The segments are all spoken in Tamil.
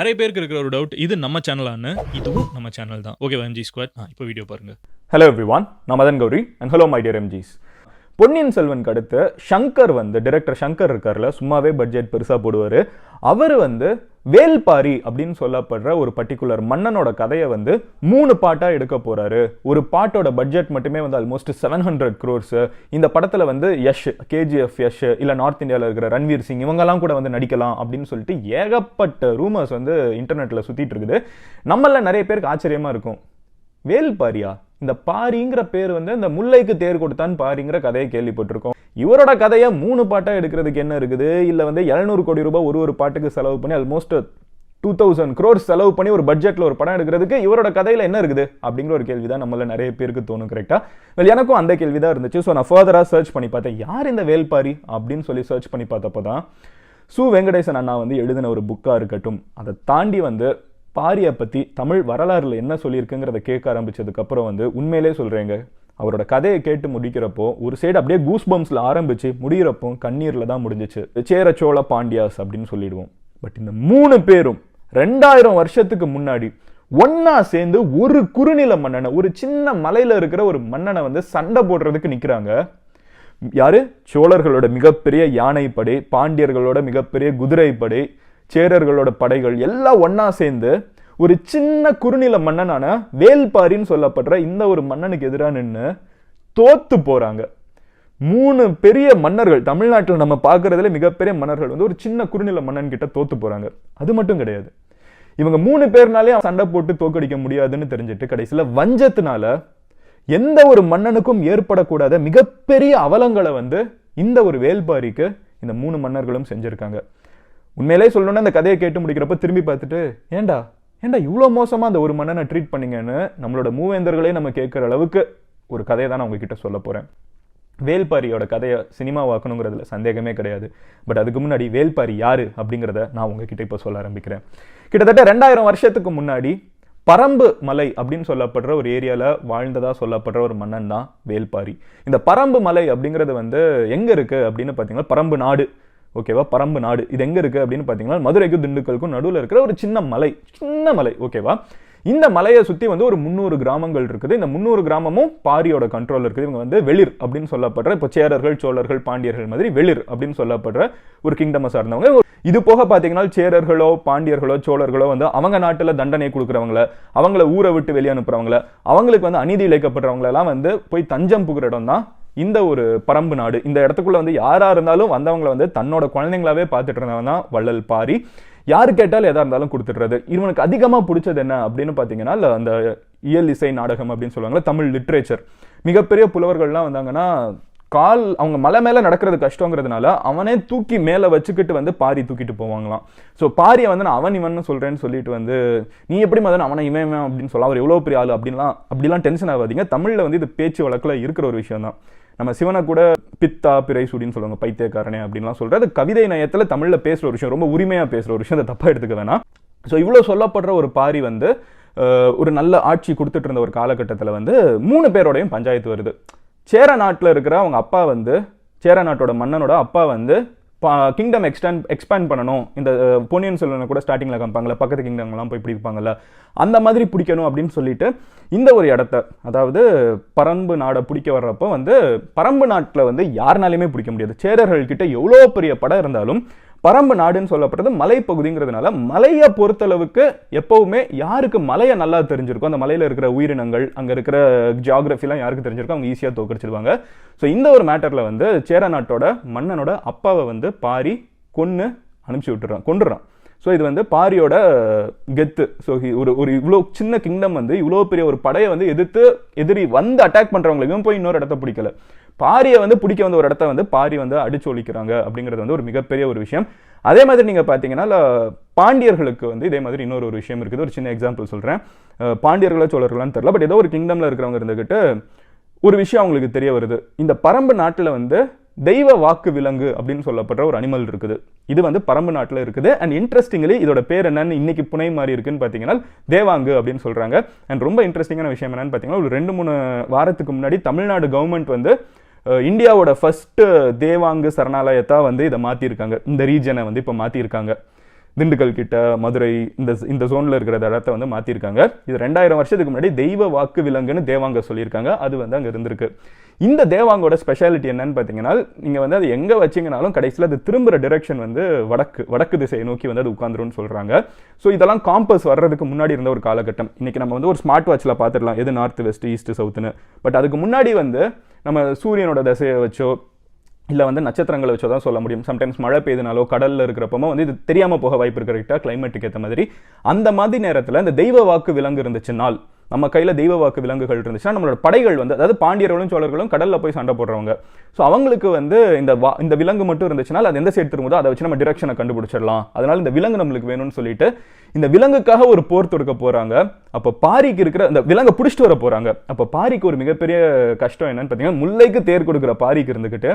நிறைய பேருக்கு இருக்கிற ஒரு டவுட் இது நம்ம சேனலான்னு இதுவும் நம்ம சேனல் தான். ஓகே எம்ஜி ஸ்குவாட் இப்போ வீடியோ பாருங்க. ஹலோ எவ்ரிவான் நான் Madan Gowri and hello my dear MGs Ponniyin செல்வனுக்கு அடுத்து ஷங்கர் வந்து டைரக்டர் ஷங்கர் இருக்கார்ல சும்மாவே பட்ஜெட் பெருசாக போடுவார். அவர் வந்து வேல்பாரி அப்படின்னு சொல்லப்படுற ஒரு பர்டிகுலர் மன்னனோட கதையை வந்து மூணு பாட்டாக எடுக்க போகிறாரு ஒரு பாட்டோட பட்ஜெட் மட்டுமே வந்து ஆல்மோஸ்ட் செவன் ஹண்ட்ரட் க்ரோர்ஸு இந்த படத்தில் வந்து யஷ் கேஜிஎஃப் யஷ் இல்லை நார்த் இந்தியாவில் இருக்கிற ரன்வீர் சிங் இவங்கெல்லாம் கூட வந்து நடிக்கலாம் அப்படின்னு சொல்லிட்டு ஏகப்பட்ட ரூமர்ஸ் வந்து இன்டர்நெட்டில் சுற்றிட்டு இருக்குது. நம்மள நிறைய பேருக்கு ஆச்சரியமாக இருக்கும். வேல்பாரியா? இந்த பாரிங்கிற பேர் வந்து இந்த முல்லைக்கு தேர் கொடுத்தான் பாரிங்கிற கதையை கேள்விப்பட்டிருக்கோம். இவரோட கதையை மூணு பாட்டாக எடுக்கிறதுக்கு என்ன இருக்குது? இல்லை வந்து 700 கோடி ரூபாய் ஒரு ஒரு பாட்டுக்கு செலவு பண்ணி ஆல்மோஸ்ட் டூ தௌசண்ட் க்ரோர்ஸ் செலவு பண்ணி ஒரு பட்ஜெட்டில் ஒரு படம் எடுக்கிறதுக்கு இவரோட கதையில் என்ன இருக்குது? அப்படிங்கிற ஒரு கேள்வி தான் நம்மள நிறைய பேருக்கு தோணும் கரெக்டாக வெல் எனக்கும் அந்த கேள்வி தான் இருந்துச்சு. ஸோ நான் ஃபர்தராக சர்ச் பண்ணி பார்த்தேன். யார் இந்த வேல்பாரி அப்படின்னு சொல்லி சர்ச் பண்ணி பார்த்தப்போ தான் சு வெங்கடேசன் அண்ணா வந்து எழுதின ஒரு புக்காக இருக்கட்டும். அதை தாண்டி வந்து பாரியை பற்றி தமிழ் வரலாறுல என்ன சொல்லியிருக்குங்கிறத கேட்க ஆரம்பித்ததுக்கப்புறம் வந்து உண்மையிலே சொல்கிறேங்க அவரோட கதையை கேட்டு முடிக்கிறப்போ ஒரு சைடு அப்படியே கூஸ் பம்ப்ஸில் ஆரம்பித்து முடிகிறப்போ கண்ணீரில் தான் முடிஞ்சிச்சு. சேர சோழ பாண்டியாஸ் அப்படின்னு சொல்லிடுவோம். பட் இந்த மூணு பேரும் ரெண்டாயிரம் வருஷத்துக்கு முன்னாடி ஒன்னா சேர்ந்து ஒரு குறுநில மன்னனை ஒரு சின்ன மலையில் இருக்கிற ஒரு மன்னனை வந்து சண்டை போடுறதுக்கு நிற்கிறாங்க யாரு? சோழர்களோட மிகப்பெரிய யானைப்படை பாண்டியர்களோட மிகப்பெரிய குதிரைப்படை சேரர்களோட படைகள் எல்லாம் ஒன்றா சேர்ந்து ஒரு சின்ன குறுநில மன்னனான வேல்பாரின்னு சொல்லப்படுற இந்த ஒரு மன்னனுக்கு எதிராக நின்று தோத்து போகிறாங்க மூணு பெரிய மன்னர்கள் தமிழ்நாட்டில் நம்ம பார்க்கறதுல மிகப்பெரிய மன்னர்கள் வந்து ஒரு சின்ன குறுநில மன்னன் கிட்ட தோத்து போகிறாங்க அது மட்டும் கிடையாது. இவங்க மூணு பேர்னாலே சண்டை போட்டு தோக்கடிக்க முடியாதுன்னு தெரிஞ்சுட்டு கடைசியில் வஞ்சத்தினால எந்த ஒரு மன்னனுக்கும் ஏற்படக்கூடாத மிகப்பெரிய அவலங்களை வந்து இந்த ஒரு வேல்பாரிக்கு இந்த மூணு மன்னர்களும் செஞ்சுருக்காங்க. உண்மையிலே சொல்லணும்னா அந்த கதையை கேட்டு முடிக்கிறப்ப திரும்பி பார்த்துட்டு ஏன்டா ஏன்டா இவ்வளோ மோசமாக அந்த ஒரு மன்னனை ட்ரீட் பண்ணீங்கன்னு நம்மளோட மூவேந்தர்களே நம்ம கேட்குற அளவுக்கு ஒரு கதையை தான் நான் உங்ககிட்ட சொல்ல போகிறேன் வேல்பாரியோட கதையை சினிமாவாக்கணுங்கிறதுல சந்தேகமே கிடையாது. பட் அதுக்கு முன்னாடி வேல்பாரி யாரு அப்படிங்கிறத நான் உங்ககிட்ட இப்போ சொல்ல ஆரம்பிக்கிறேன். கிட்டத்தட்ட ரெண்டாயிரம் வருஷத்துக்கு முன்னாடி பரம்பு மலை அப்படின்னு சொல்லப்படுற ஒரு ஏரியாவில் வாழ்ந்ததாக சொல்லப்படுற ஒரு மன்னன் தான் வேல்பாரி. இந்த பரம்பு மலை அப்படிங்கிறது வந்து எங்கே இருக்குது அப்படின்னு பார்த்தீங்கன்னா பரம்பு நாடு ஓகேவா? பரம்பு நாடு. இது எங்கே இருக்குது அப்படின்னு பார்த்தீங்கன்னா மதுரைக்கும் திண்டுக்கலுக்கும் நடுவில் இருக்கிற ஒரு சின்ன மலை சின்ன மலை ஓகேவா? இந்த மலையை சுற்றி வந்து ஒரு முந்நூறு கிராமங்கள் இருக்குது. இந்த முந்நூறு கிராமமும் பாரியோட கண்ட்ரோல் இருக்குது. இவங்க வந்து வெளிர் அப்படின்னு சொல்லப்படுற இப்போ சேரர்கள் சோழர்கள் பாண்டியர்கள் மாதிரி வெளிர் அப்படின்னு சொல்லப்படுற ஒரு கிங்டமை சார்ந்தவங்க. இது போக பார்த்தீங்கன்னா சேரர்களோ பாண்டியர்களோ சோழர்களோ வந்து அவங்க நாட்டில் தண்டனை கொடுக்குறவங்கள அவங்கள ஊரை விட்டு வெளியே அனுப்புறவங்கள அவங்களுக்கு வந்து அநீதி இழைக்கப்படுறவங்களெல்லாம் வந்து போய் தஞ்சம் புகுற இடம் தான் இந்த ஒரு பரம்பு நாடு இந்த இடத்துக்குள்ள வந்து யாரா இருந்தாலும் வந்தவங்களை வந்து தன்னோட குழந்தைங்களாவே பார்த்துட்டு இருந்தவன் தான் வள்ளல் பாரி. யாரு கேட்டாலும் எதா இருந்தாலும் கொடுத்துட்றது. இவனுக்கு அதிகமா பிடிச்சது என்ன அப்படின்னு பார்த்தீங்கன்னா இல்லை அந்த இயல் இசை நாடகம் அப்படின்னு சொல்லுவாங்கல்ல தமிழ் லிட்ரேச்சர். மிகப்பெரிய புலவர்கள்லாம் வந்தாங்கன்னா கால் அவங்க மலை மேலே நடக்கிறது கஷ்டங்கிறதுனால அவனே தூக்கி மேலே வச்சுக்கிட்டு வந்து பாரி தூக்கிட்டு போவாங்களாம். ஸோ பாரியை வந்து நான் அவன் இவன் சொல்கிறேன்னு சொல்லிட்டு வந்து நீ எப்படி மதன்? அவனை இவன் இவன் அப்படின்னு சொல்ல அவர் எவ்வளோ பெரிய ஆளு அப்படின்லாம் அப்படிலாம் டென்ஷன் ஆகாதீங்க. தமிழில் வந்து இது பேச்சு வழக்கில் இருக்கிற ஒரு விஷயம் தான் நம்ம சிவனை கூட பித்தா பிறை சுடின்னு சொல்லுவாங்க பைத்தியக்காரனே அப்படின்லாம் சொல்கிறது கவிதை நயத்தில் தமிழில் பேசுகிற ஒரு விஷயம் ரொம்ப உரிமையாக பேசுகிற ஒரு விஷயம் அதை தப்பாக எடுத்துக்க வேணாம். ஸோ இவ்வளோ சொல்லப்படுற ஒரு பாரி வந்து ஒரு நல்ல ஆட்சி கொடுத்துட்டு இருந்த ஒரு காலகட்டத்தில் வந்து மூணு பேரோடையும் பஞ்சாயத்து வருது. சேர நாட்டில் இருக்கிற அவங்க அப்பா வந்து சேர நாட்டோட மன்னனோட அப்பா வந்து கிங்டம் எக்ஸ்டாண்ட் எக்ஸ்பேண்ட் பண்ணணும். இந்த பொன்னியின் செல்வனை கூட ஸ்டார்டிங்கில் காமிப்பாங்கல்ல பக்கத்து கிங்டம்லாம் போய் பிடிப்பாங்கல்ல அந்த மாதிரி பிடிக்கணும் அப்படின்னு சொல்லிட்டு இந்த ஒரு இடத்த அதாவது பரம்பு நாடை பிடிக்க வர்றப்போ வந்து பரம்பு நாட்டில் வந்து யாருனாலையுமே பிடிக்க முடியாது. சேரர்கள் கிட்ட எவ்வளோ பெரிய படம் இருந்தாலும் பரம்பு நாடுன்னு சொல்லப்படுறது மலைப்பகுதிங்கிறதுனால மலையை பொறுத்தளவுக்கு எப்பவுமே யாருக்கு மலையை நல்லா தெரிஞ்சிருக்கும் அந்த மலையில் இருக்கிற உயிரினங்கள் அங்கே இருக்கிற ஜியாகிரஃபிலாம் யாருக்கு தெரிஞ்சிருக்கோ அவங்க ஈஸியாக தோக்கடிச்சிருவாங்க. ஸோ இந்த ஒரு மேட்டரில் வந்து சேர நாட்டோட மன்னனோட அப்பாவை வந்து பாரி கொன்று அனுப்பிச்சி விட்டுறான் கொண்டுறான் ஸோ இது வந்து பாரியோட கெத்து. ஸோ ஒரு ஒரு இவ்வளோ சின்ன கிங்டம் வந்து இவ்வளோ பெரிய ஒரு படையை வந்து எதிர்த்து எதிரி வந்து அட்டாக் பண்ணுறவங்களையும் போய் இன்னொரு இடத்த பிடிக்கல. பாரியை வந்து பிடிக்க வந்த ஒரு இடத்த வந்து பாரி வந்து அடிச்சு ஒழிக்கிறாங்க அப்படிங்கிறது வந்து ஒரு மிகப்பெரிய ஒரு விஷயம். அதே மாதிரி நீங்கள் பார்த்தீங்கன்னா பாண்டியர்களுக்கு வந்து இதே மாதிரி இன்னொரு ஒரு விஷயம் இருக்குது. ஒரு சின்ன எக்ஸாம்பிள் சொல்கிறேன் பாண்டியர்களோ சோழர்களான்னு தெரில பட் ஏதோ ஒரு கிங்டமில் இருக்கிறவங்க இருந்துக்கிட்டு ஒரு விஷயம் அவங்களுக்கு தெரிய வருது. இந்த பரம்பு நாட்டில் வந்து தெய்வ வாக்கு விலங்கு அப்படின்னு சொல்லப்படுற ஒரு அனிமல் இருக்குது. இது வந்து பரம்பு நாட்டில் இருக்குது. அண்ட் இன்ட்ரெஸ்டிங்லி இதோட பேர் என்னன்னு இன்னைக்கு புனை மாதிரி இருக்குன்னு பார்த்தீங்கன்னா தேவாங்கு அப்படின்னு சொல்கிறாங்க அண்ட் ரொம்ப இன்ட்ரெஸ்டிங்கான விஷயம் என்னன்னு பார்த்தீங்கன்னா ஒரு ரெண்டு மூணு வாரத்துக்கு முன்னாடி தமிழ்நாடு கவர்மெண்ட் வந்து இந்தியாவோட ஃபஸ்ட்டு தேவாங்கு சரணாலயத்தாக வந்து இதை மாற்றியிருக்காங்க இந்த ரீஜனை வந்து இப்போ மாற்றிருக்காங்க திண்டுக்கல் கிட்ட மதுரை இந்த இந்த ஜோனில் இருக்கிற இடத்த வந்து மாற்றிருக்காங்க இது ரெண்டாயிரம் வருஷத்துக்கு முன்னாடி தெய்வ வாக்கு விலங்குன்னு தேவாங்க சொல்லியிருக்காங்க. அது வந்து அங்கே இருந்திருக்கு. இந்த தேவாங்கோட ஸ்பெஷாலிட்டி என்னன்னு பார்த்தீங்கன்னா நீங்கள் வந்து அது எங்கே வச்சிங்கனாலும் கடைசியில் அது திரும்புகிற டிரெக்ஷன் வந்து வடக்கு வடக்கு திசையை நோக்கி வந்து அது உட்காந்துரும்னு சொல்கிறாங்க ஸோ இதெல்லாம் காம்பஸ் வர்றதுக்கு முன்னாடி இருந்த ஒரு காலகட்டம். இன்றைக்கி நம்ம வந்து ஒரு ஸ்மார்ட் வாட்சில் பார்த்துடலாம் எது நார்த் வெஸ்ட் ஈஸ்ட் சவுத்துன்னு பட் அதுக்கு முன்னாடி வந்து நம்ம சூரியனோட திசையை வச்சோ இல்லை வந்து நட்சத்திரங்களை வச்சோ தான் சொல்ல முடியும். சம்டைம்ஸ் மழை பெய்யுதுனாலோ கடலில் இருக்கிறப்பமோ வந்து இது தெரியாமல் போக வாய்ப்பு இருக்கிற கரெக்டாக கிளைமேட்டுக்கு ஏற்ற மாதிரி. அந்த மாதிரி நேரத்தில் இந்த தெய்வ வாக்கு விலங்கு இருந்துச்சு நாள் நம்ம கையில் தெய்வ வாக்கு விலங்குகள் இருந்துச்சுன்னா நம்மளோட படைகள் வந்து அதாவது பாண்டியர்களும் சோழர்களும் கடலில் போய் சண்டை போடுறவங்க. ஸோ அவங்களுக்கு வந்து இந்த வா இந்த விலங்கு மட்டும் இருந்துச்சுன்னா அது எந்த சைடு திரும்புதோ அதை வச்சு நம்ம டிரெக்ஷனை கண்டுபிடிச்சிடலாம். அதனால இந்த விலங்கு நம்மளுக்கு வேணும்னு சொல்லிட்டு இந்த விலங்குக்காக ஒரு போர் தொடுக்க போகிறாங்க அப்போ பாரிக்கு இருக்கிற இந்த விலங்கை பிடிச்சிட்டு வர போகிறாங்க அப்போ பாரிக்கு ஒரு மிகப்பெரிய கஷ்டம் என்னன்னு பார்த்தீங்கன்னா முல்லைக்கு தேர் கொடுக்குற பாரிக்கு இருந்துக்கிட்டு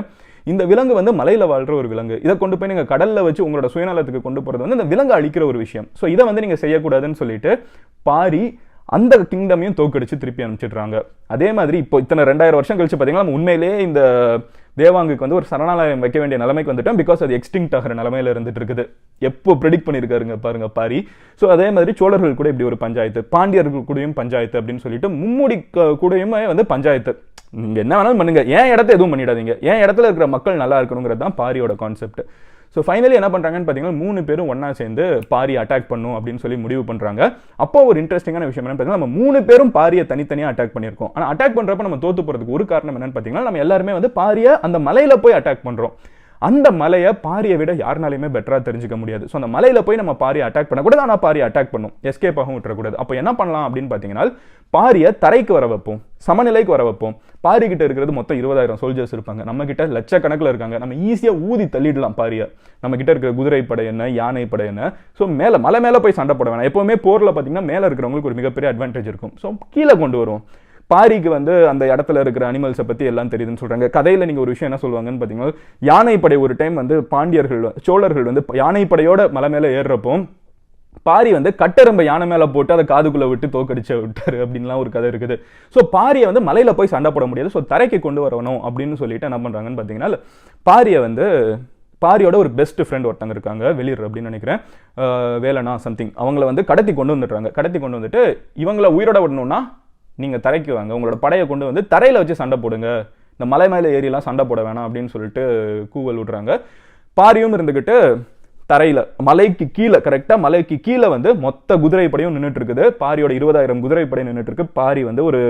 இந்த விலங்கு வந்து மலையில் வாழ்ற ஒரு விலங்கு. இதை கொண்டு போய் நீங்கள் கடலில் வச்சு உங்களோட சுயநலத்துக்கு கொண்டு போகிறது வந்து இந்த விலங்கு அழிக்கிற ஒரு விஷயம். ஸோ இதை வந்து நீங்கள் செய்யக்கூடாதுன்னு சொல்லிட்டு பாரி அந்த கிங்டமையும் தோக்கடிச்சு திருப்பி அனுப்பிச்சிடுறாங்க. அதே மாதிரி இப்போ இத்தனை ரெண்டாயிரம் வருஷம் கழிச்சு பார்த்தீங்கன்னா நம்ம உண்மையிலேயே இந்த தேவாங்குக்கு வந்து ஒரு சரணாலயம் வைக்க வேண்டிய நிலைமைக்கு வந்துட்டோம் பிகாஸ் அது எக்ஸ்டிங்ட் ஆகிற நிலமையில இருந்துட்டு இருக்குது. எப்போ ப்ரெடிக்ட் பண்ணியிருக்காருங்க பாருங்க பாரி. ஸோ அதே மாதிரி சோழர்கள் கூட இப்படி ஒரு பஞ்சாயத்து பாண்டியர்கள் கூடயும் பஞ்சாயத்து அப்படின்னு சொல்லிட்டு மும்முடி கூடயுமே வந்து பஞ்சாயத்து. நீங்கள் என்ன வேணாலும் பண்ணுங்க. ஏன் இடத்த எதுவும் பண்ணிடாதீங்க. ஏன் இடத்துல இருக்கிற மக்கள் நல்லா இருக்கணுங்கிறது தான் பாரியோட கான்செப்ட் ஸோ ஃபைனலி என்ன பண்ணுறாங்கன்னு பார்த்தீங்கன்னா மூணு பேரும் ஒன்றா சேர்ந்து பாரி அட்டாக் பண்ணும் அப்படின்னு சொல்லி முடிவு பண்ணுறாங்க அப்போ ஒரு இன்ட்ரெஸ்டிங்கான விஷயம் என்னன்னு பார்த்தீங்கன்னா நம்ம மூணு பேரும் பாரியை தனித்தனியாக அட்டாக் பண்ணியிருக்கோம். ஆனால் அட்டாக் பண்ணுறப்ப நம்ம தோத்து போகிறதுக்கு ஒரு காரணம் என்னன்னு பார்த்தீங்கன்னா நம்ம எல்லாருமே வந்து பாரியை அந்த மலையில் போய் அட்டாக் பண்ணுறோம் அந்த மலையை பாரியை விட யாருனாலையுமே பெட்டராக தெரிஞ்சுக்க முடியாது. ஸோ அந்த மலையில் போய் நம்ம பாரியை அட்டாக் பண்ணக்கூடாது ஆனால் பாரியை அட்டாக் பண்ணும். எஸ்கேப் ஆகும் விட்டுறக்கூடாது. அப்போ என்ன பண்ணலாம் அப்படின்னு பார்த்தீங்கன்னா பாரியை தரைக்கு வர வைப்போம். சமநிலைக்கு வர வைப்போம். பாரிக்கிட்ட இருக்கிறது மொத்தம் இருபதாயிரம் சோல்ஜர்ஸ் இருப்பாங்க. நம்ம கிட்ட லட்சக்கணக்கில் இருக்காங்க. நம்ம ஈஸியாக ஊதி தள்ளிடலாம் பாரியை. நம்ம கிட்ட இருக்கிற குதிரை படை என்ன யானை படை என்ன. ஸோ மேலே மலை மேலே போய் சண்டை போட வேணாம். எப்போவுமே போரில் பார்த்தீங்கன்னா மேலே இருக்கிறவங்களுக்கு ஒரு மிகப்பெரிய அட்வான்டேஜ் இருக்கும். ஸோ கீழே கொண்டு வரும் பாரிக்கு வந்து அந்த இடத்துல இருக்கிற அனிமல்ஸை பற்றி எல்லாம் தெரியுதுன்னு சொல்கிறாங்க கதையில் நீங்கள் ஒரு விஷயம் என்ன சொல்லுவாங்கன்னு பார்த்தீங்கன்னா யானைப்படை ஒரு டைம் வந்து பாண்டியர்கள் சோழர்கள் வந்து யானைப்படையோட மலை மேலே ஏறுறப்போ பாரி வந்து கட்டரம்ப யானை மேலே போட்டு அதை காதுக்குள்ளே விட்டு தோக்கடிச்சு விட்டாரு அப்படின்லாம் ஒரு கதை இருக்குது. ஸோ பாரியை வந்து மலையில் போய் சண்டை போட முடியாது. ஸோ தரைக்கு கொண்டு வரணும் அப்படின்னு சொல்லிட்டு என்ன பண்ணுறாங்கன்னு பார்த்தீங்கன்னா பாரியை வந்து பாரியோட ஒரு பெஸ்ட் ஃப்ரெண்ட் ஒருத்தங்க இருக்காங்க வெளியூர் அப்படின்னு நினைக்கிறேன். அஹ் வேலனா சம்திங் அவங்கள வந்து கடத்தி கொண்டு வந்துடுறாங்க. கடத்தி கொண்டு வந்துட்டு இவங்கள உயிரோட விடணும்னா நீங்கள் தரைக்கு வாங்க. உங்களோட படையை கொண்டு வந்து தரையில் வச்சு சண்டை போடுங்க. இந்த மலை மேலே ஏறிலாம் சண்டை போட வேணாம் அப்படின்னு சொல்லிட்டு கூவல் விடுறாங்க. பாரியும் இருந்துக்கிட்டு தரையில் மலைக்கு கீழே கரெக்டாக மலைக்கு கீழே வந்து மொத்த குதிரைப்படையும் நின்றுட்டு இருக்குது பாரியோட இருபதாயிரம் குதிரைப்படை நின்றுட்டு இருக்கு பாரி வந்து ஒரு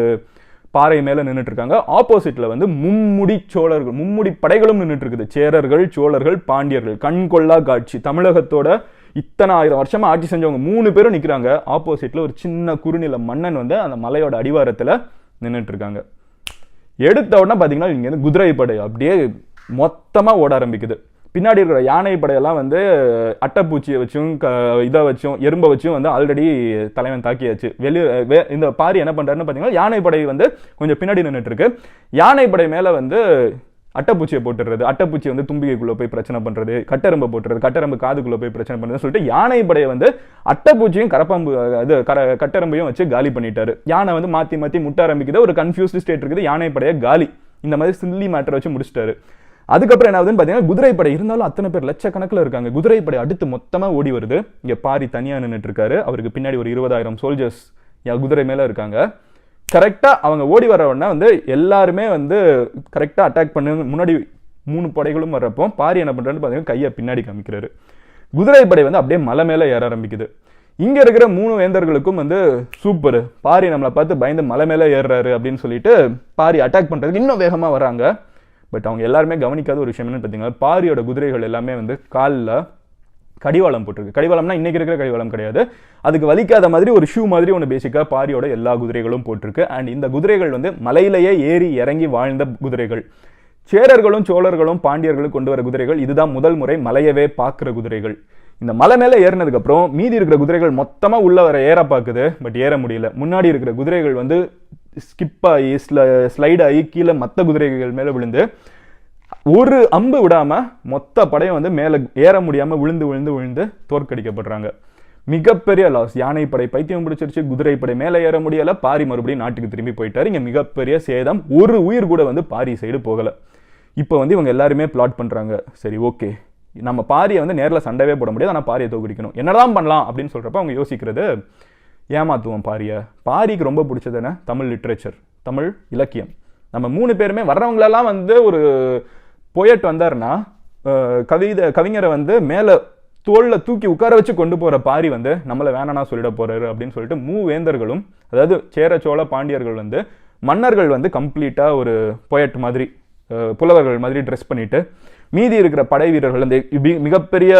பாறை மேலே நின்றுட்டு இருக்காங்க ஆப்போசிட்டில் வந்து மும்முடி சோழர்கள் மும்முடி படைகளும் நின்றுட்டு இருக்குது சேரர்கள் சோழர்கள் பாண்டியர்கள் கண்கொள்ளா காட்சி. தமிழகத்தோட இத்தனை ஆயிரம் வருஷமாக ஆட்சி செஞ்சவங்க மூணு பேரும் நிற்கிறாங்க ஆப்போசிட்ல ஒரு சின்ன குறுநில மன்னன் வந்து அந்த மலையோட அடிவாரத்தில் நின்றுட்டு இருக்காங்க எடுத்த உடனே பார்த்தீங்கன்னா இங்கேருந்து குதிரைப்படை அப்படியே மொத்தமாக ஓட ஆரம்பிக்குது. பின்னாடி இருக்கிற யானை படையெல்லாம் வந்து அட்டைப்பூச்சியை வச்சும் க இதை வச்சும் எறும்பை வச்சும் வந்து ஆல்ரெடி தலைவன் தாக்கியாச்சு. வெளி வே- இந்த பாரி என்ன பண்ணுறாருன்னு பார்த்தீங்கன்னா யானை படை வந்து கொஞ்சம் பின்னாடி நின்றுட்டுருக்கு யானை படை மேலே வந்து அட்டைப்பூச்சியை போட்டுறது அட்டைப்பூச்சி வந்து தும்பிக்கைக்குள்ளே போய் பிரச்சனை பண்ணுறது கட்டரம்பு போட்டுறது கட்டரம்பு காதுக்குள்ளே போய் பிரச்சனை பண்ணுறதுன்னு சொல்லிட்டு யானை படையை வந்து அட்டைப்பூச்சியும் கரப்பாம்பு இது கர கட்டரம்பையும் வச்சு காலி பண்ணிட்டாரு. யானை வந்து மாற்றி மாற்றி முட்ட ஆரம்பிக்குது ஒரு கன்ஃபியூஸ்டு ஸ்டேட் இருக்குது யானை படையை காலி. இந்த மாதிரி சில்லி மேட்டரை வச்சு முடிச்சிட்டாரு. அதுக்கப்புறம் என்ன ஆகுதுன்னு பார்த்தீங்கன்னா குதிரைப்படை இருந்தாலும் அத்தனை பேர் லட்சக்கணக்கில் இருக்காங்க. குதிரைப்படை அடுத்து மொத்தமாக ஓடி வருது. இங்கே பாரி தனியாக நின்றுட்டு இருக்காரு. அவருக்கு பின்னாடி ஒரு இருபதாயிரம் சோல்ஜர்ஸ் குதிரை மேலே இருக்காங்க. கரெக்டாக அவங்க ஓடி வர உடனே வந்து எல்லாருமே வந்து கரெக்டாக அட்டாக் பண்ணு முன்னாடி மூணு படைகளும் வர்றப்போ பாரி என்ன பண்ணுறான்னு பார்த்தீங்கன்னா கையை பின்னாடி காமிக்கிறாரு. குதிரைப்படை வந்து அப்படியே மலை மேலே ஏற ஆரம்பிக்குது. இங்கே இருக்கிற மூணு வேந்தர்களுக்கும் வந்து சூப்பர் பாரி நம்மளை பார்த்து பயந்து மலை மேலே ஏறுறாரு அப்படின்னு சொல்லிட்டு பாரி அட்டாக் பண்ணுறதுக்கு இன்னும் வேகமாக வராங்க பட் அவங்க எல்லாருமே கவனிக்காத ஒரு விஷயம் என்னன்னு பார்த்தீங்கன்னா பாரியோட குதிரைகள் எல்லாமே வந்து காலில் கடிவாளம் போட்டிருக்கு. கடிவாளம்னா இன்றைக்கி இருக்கிற கடிவாளம் கிடையாது. அதுக்கு வலிக்காத மாதிரி ஒரு ஷூ மாதிரி ஒன்று பேசிக்காக பாரியோட எல்லா குதிரைகளும் போட்டிருக்கு. அண்ட் இந்த குதிரைகள் வந்து மலையிலேயே ஏறி இறங்கி வாழ்ந்த குதிரைகள். சேரர்களும் சோழர்களும் பாண்டியர்களும் கொண்டு வர குதிரைகள். இதுதான் முதல் முறை மலையவே பார்க்குற குதிரைகள். இந்த மலை மேலே ஏறினதுக்கப்புறம் மீதி இருக்கிற குதிரைகள் மொத்தமாக உள்ள வர ஏற பார்க்குது பட் ஏற முடியல. முன்னாடி இருக்கிற குதிரைகள் வந்து ஸ்கிப் ஆகி ஸ்லைட் ஆகி கீழே மற்ற குதிரைகள் மேலே விழுந்து ஒரு அம்பு விடாமல் மொத்த படையும் வந்து மேலே ஏற முடியாமல் விழுந்து விழுந்து விழுந்து தோற்கடிக்கப்படுறாங்க மிகப்பெரிய லாஸ் யானைப்படை பைத்தியம் பிடிச்சிருச்சு குதிரைப்படை மேலே ஏற முடியலை பாரி மறுபடியும் நாட்டுக்கு திரும்பி போயிட்டாரு. இங்கே மிகப்பெரிய சேதம். ஒரு உயிர் கூட வந்து பாரி சைடு போகலை. இப்போ வந்து இவங்க எல்லாருமே பிளாட் பண்ணுறாங்க சரி ஓகே நம்ம பாரியை வந்து நேரில் சண்டையே போட முடியாது. ஆனால் பாரியை தோக்கடிக்கணும். என்னதான் பண்ணலாம் அப்படின்னு சொல்கிறப்ப அவங்க யோசிக்கிறது ஏமாத்துவோம் பாரியை. பாரிக்கு ரொம்ப பிடிச்சது என்ன? தமிழ் லிட்ரேச்சர் தமிழ் இலக்கியம். நம்ம மூணு பேருமே வர்றவங்களெல்லாம் வந்து ஒரு பொயட் வந்தாருன்னா கவிதை கவிஞரை வந்து மேலே தோளில் தூக்கி உட்கார வச்சு கொண்டு போகிற பாரி வந்து நம்மளை வேணானா சொல்லிட போகிறாரு அப்படின்னு சொல்லிட்டு மூவேந்தர்களும் அதாவது சேர சோழ பாண்டியர்கள் வந்து மன்னர்கள் வந்து கம்ப்ளீட்டாக ஒரு பொயட் மாதிரி புலவர்கள் மாதிரி ட்ரெஸ் பண்ணிவிட்டு மீதி இருக்கிற படை வீரர்கள் அந்த மிகப்பெரிய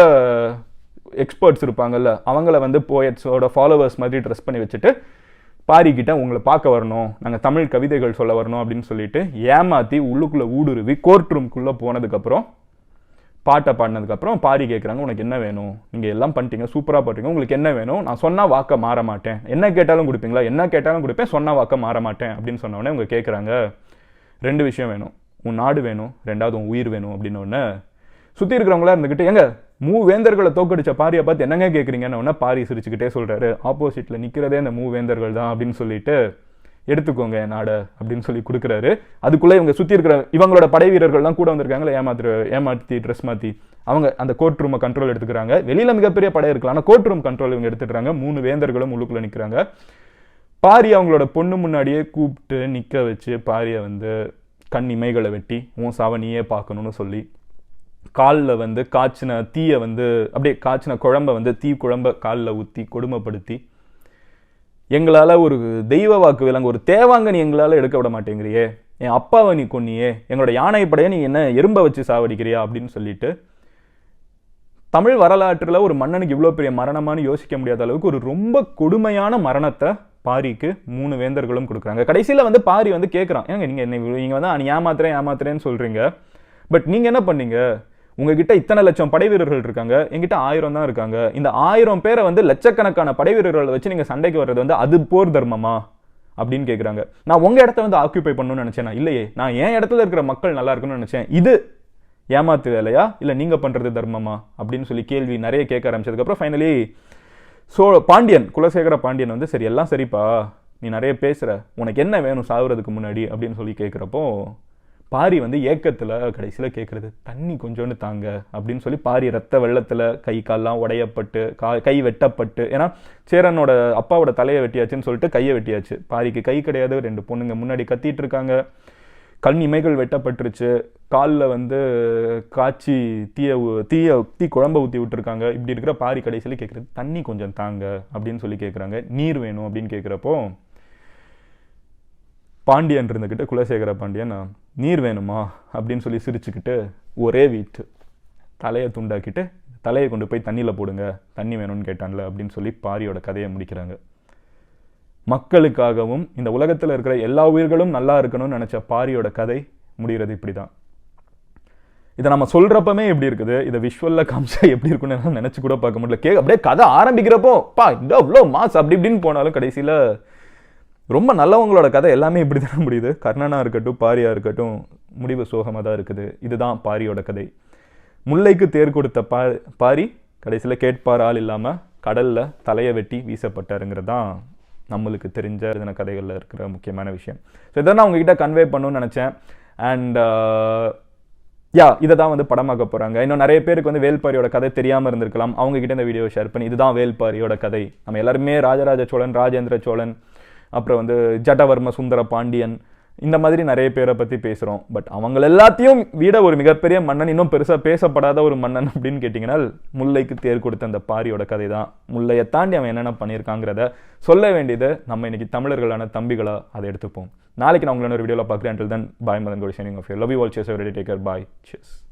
எக்ஸ்பர்ட்ஸ் இருப்பாங்கல்ல அவங்கள வந்து போயட்ஸோட ஃபாலோவர்ஸ் மாதிரி ட்ரெஸ் பண்ணி வச்சுட்டு பாரிக்கிட்ட உங்களை பார்க்க வரணும் நாங்கள் தமிழ் கவிதைகள் சொல்ல வரணும் அப்படின்னு சொல்லிட்டு ஏமாற்றி உள்ளுக்குள்ளே ஊடுருவி கோர்ட் ரூம்குள்ளே போனதுக்கப்புறம் பாட்டை பாடினதுக்கப்புறம் பாரி கேட்குறாங்க உனக்கு என்ன வேணும்? நீங்கள் எல்லாம் பண்ணிட்டீங்க சூப்பராக பண்ணுறீங்க உங்களுக்கு என்ன வேணும்? நான் சொன்னால் வாக்க மாற மாட்டேன். என்ன கேட்டாலும் கொடுப்பீங்களா? என்ன கேட்டாலும் கொடுப்பேன் சொன்னால் வாக்க மாற மாட்டேன். அப்படின்னு சொன்னோடனே அவங்க கேட்குறாங்க ரெண்டு விஷயம் வேணும். உன் நாடு வேணும். ரெண்டாவது உன் உயிர் வேணும். அப்படின்னு ஒன்று சுற்றி இருக்கிறவங்களா இருந்துக்கிட்டு எங்க? மூவேந்தர்களை தோக்கடிச்ச பாரியை பார்த்து என்னங்க கேட்குறீங்கன்னு பாரி சிரிச்சுக்கிட்டே சொல்கிறாரு ஆப்போசிட்டில் நிற்கிறதே இந்த மூவேந்தர்கள் தான் அப்படின்னு சொல்லிட்டு எடுத்துக்கோங்க நாடை அப்படின்னு சொல்லி கொடுக்குறாரு. அதுக்குள்ளே இவங்க சுற்றி இருக்கிற இவங்களோட படை வீரர்கள்லாம் கூட வந்திருக்காங்களே ஏமாத்துற ஏமாற்றி ட்ரெஸ் மாற்றி அவங்க அந்த கோர்ட் ரூமை கண்ட்ரோல் எடுத்துக்கிறாங்க. வெளியில் மிகப்பெரிய படை இருக்கலாம் ஆனால் கோர்ட் ரூம் கண்ட்ரோல் இவங்க எடுத்துடுறாங்க மூணு வேந்தர்களும் உள்ளுக்குள்ளே நிற்கிறாங்க பாரி அவங்களோட பொண்ணு முன்னாடியே கூப்பிட்டு நிற்க வச்சு பாரியை வந்து கண் இமைகளை வெட்டி உன் சாவ நீயே பார்க்கணும்னு சொல்லி காலில் வந்து காய்ச்சின தீயை வந்து அப்படியே காய்ச்சின குழம்ப வந்து தீ குழம்ப காலில் ஊற்றி கொடுமைப்படுத்தி எங்களால் ஒரு தெய்வ வாக்கு விலங்கு ஒரு தேவாங்கனி எங்களால் எடுக்க விட மாட்டேங்கிறியே. என் அப்பாவை நீ கொன்னியே எங்களோட யானைப்படையை நீ என்ன எறும்பை வச்சு சாவடிக்கிறியா அப்படின்னு சொல்லிட்டு தமிழ் வரலாற்றில் ஒரு மன்னனுக்கு இவ்வளோ பெரிய மரணமானு யோசிக்க முடியாத அளவுக்கு ஒரு ரொம்ப கொடுமையான மரணத்தை பாரிக்கு மூணு வேந்தர்களும் கொடுக்குறாங்க. கடைசியில் வந்து பாரி வந்து கேட்குறான் ஏங்க நீங்கள் என்ன நீங்கள் வந்து ஏமாத்துறேன் ஏமாத்துறேன்னு சொல்கிறீங்க பட் நீங்கள் என்ன பண்ணீங்க? உங்ககிட்ட இத்தனை லட்சம் படை வீரர்கள் இருக்காங்க என்கிட்ட ஆயிரம் தான் இருக்காங்க. இந்த ஆயிரம் பேரை வந்து லட்சக்கணக்கான படை வீரர்களை வச்சு நீங்கள் சண்டைக்கு வர்றது வந்து அது போர் தர்மமா? அப்படின்னு கேட்குறாங்க நான் உங்கள் இடத்த வந்து ஆக்கியூபை பண்ணணும்னு நினச்சேன் இல்லையே நான் என் இடத்துல இருக்கிற மக்கள் நல்லா இருக்கணும்னு நினச்சேன். இது ஏமாத்து வேலையா? இல்லை நீங்கள் பண்ணுறது தர்மமா? அப்படின்னு சொல்லி கேள்வி நிறைய கேட்க ஆரம்பிச்சதுக்கப்புறம் ஃபைனலி சோ பாண்டியன் குலசேகர பாண்டியன் வந்து சரி எல்லாம் சரிப்பா. நீ நிறைய பேசுகிற உனக்கு என்ன வேணும் சாகுறதுக்கு முன்னாடி? அப்படின்னு சொல்லி கேட்குறப்போ பாரி வந்து ஏக்கத்தில் கடைசியில் கேட்குறது தண்ணி கொஞ்சோண்டு தாங்க அப்படின்னு சொல்லி பாரி ரத்த வெள்ளத்தில் கை கால்லாம் உடையப்பட்டு கா கை வெட்டப்பட்டு ஏன்னா சேரனோட அப்பாவோட தலையை வெட்டியாச்சுன்னு சொல்லிட்டு கையை வெட்டியாச்சு. பாரிக்கு கை கிடையாது ரெண்டு பொண்ணுங்க முன்னாடி கத்திட்டு இருக்காங்க. கண் இமைகள் வெட்டப்பட்டுருச்சு. காலில் வந்து காய்ச்சி தீய ஊ- தீய தீ குழம்ப ஊற்றி விட்டுருக்காங்க. இப்படி இருக்கிற பாரி கடைசியில் கேட்குறது தண்ணி கொஞ்சம் தாங்க அப்படின்னு சொல்லி கேட்குறாங்க நீர் வேணும் அப்படின்னு கேட்குறப்போ பாண்டியன் இருந்துக்கிட்ட குலசேகர பாண்டியன் நீர் வேணுமா? அப்படின்னு சொல்லி சிரிச்சுக்கிட்டு ஒரே வீட்டு தலையை துண்டாக்கிட்டு தலையை கொண்டு போய் தண்ணியில் போடுங்க தண்ணி வேணும்னு கேட்டான்ல அப்படின்னு சொல்லி பாரியோட கதையை முடிக்கிறாங்க. மக்களுக்காகவும் இந்த உலகத்தில் இருக்கிற எல்லா உயிர்களும் நல்லா இருக்கணும்னு நினச்ச பாரியோட கதை முடிகிறது இப்படி தான் இதை நம்ம சொல்கிறப்பமே எப்படி இருக்குது? இதை விஷுவலில் காமிச்சா எப்படி இருக்கும்னு நினச்சி கூட பார்க்க முடியல. கே அப்படியே கதை ஆரம்பிக்கிறப்போ பா இந்த அவ்வளோ மாஸ் அப்படி இப்படின்னு போனாலும் கடைசியில் ரொம்ப நல்லவங்களோட கதை எல்லாமே இப்படி தானே முடியுது. கர்ணனா இருக்கட்டும் பாரியாக இருக்கட்டும் முடிவு சோகமாக தான் இருக்குது. இதுதான் பாரியோட கதை. முல்லைக்கு தேர் கொடுத்த பா பாரி கடைசியில் கேட்பார் ஆள் இல்லாமல் கடலில் தலையை வெட்டி வீசப்பட்டாருங்கிறது தான் நம்மளுக்கு தெரிஞ்ச இதன கதைகளில் இருக்கிற முக்கியமான விஷயம். ஸோ இதை நான் உங்ககிட்ட கன்வே பண்ணணும்னு நினச்சேன். அண்ட் uh, யா இதை தான் வந்து படமாக்க போகிறாங்க இன்னும் நிறைய பேருக்கு வந்து வேல்பாரியோட கதை தெரியாமல் இருந்திருக்கலாம். அவங்ககிட்ட இந்த வீடியோ ஷேர் பண்ணி இதுதான் வேல்பாரியோட கதை. நம்ம எல்லாருமே ராஜராஜ சோழன் ராஜேந்திர சோழன் அப்புறம் வந்து ஜட்டவர்ம சுந்தர பாண்டியன் இந்த மாதிரி நிறைய பேரை பற்றி பேசுகிறோம் பட் அவங்க எல்லாத்தையும் விட ஒரு மிகப்பெரிய மன்னன் இன்னும் பெருசாக பேசப்படாத ஒரு மன்னன் அப்படின்னு கேட்டிங்கன்னா முல்லைக்கு தேர் கொடுத்த அந்த பாரியோட கதை தான் முல்லையை தாண்டி அவன் என்னென்ன பண்ணியிருக்காங்கிறத சொல்ல வேண்டியது நம்ம இன்னைக்கு தமிழர்களான தம்பிகளாக அதை எடுத்துப்போம். நாளைக்கு நான் உங்களை ஒரு வீடியோவில் பார்க்குறேன். அண்டில் தன் பாய் மதன் கோடி signing off love you all chase taker bye chase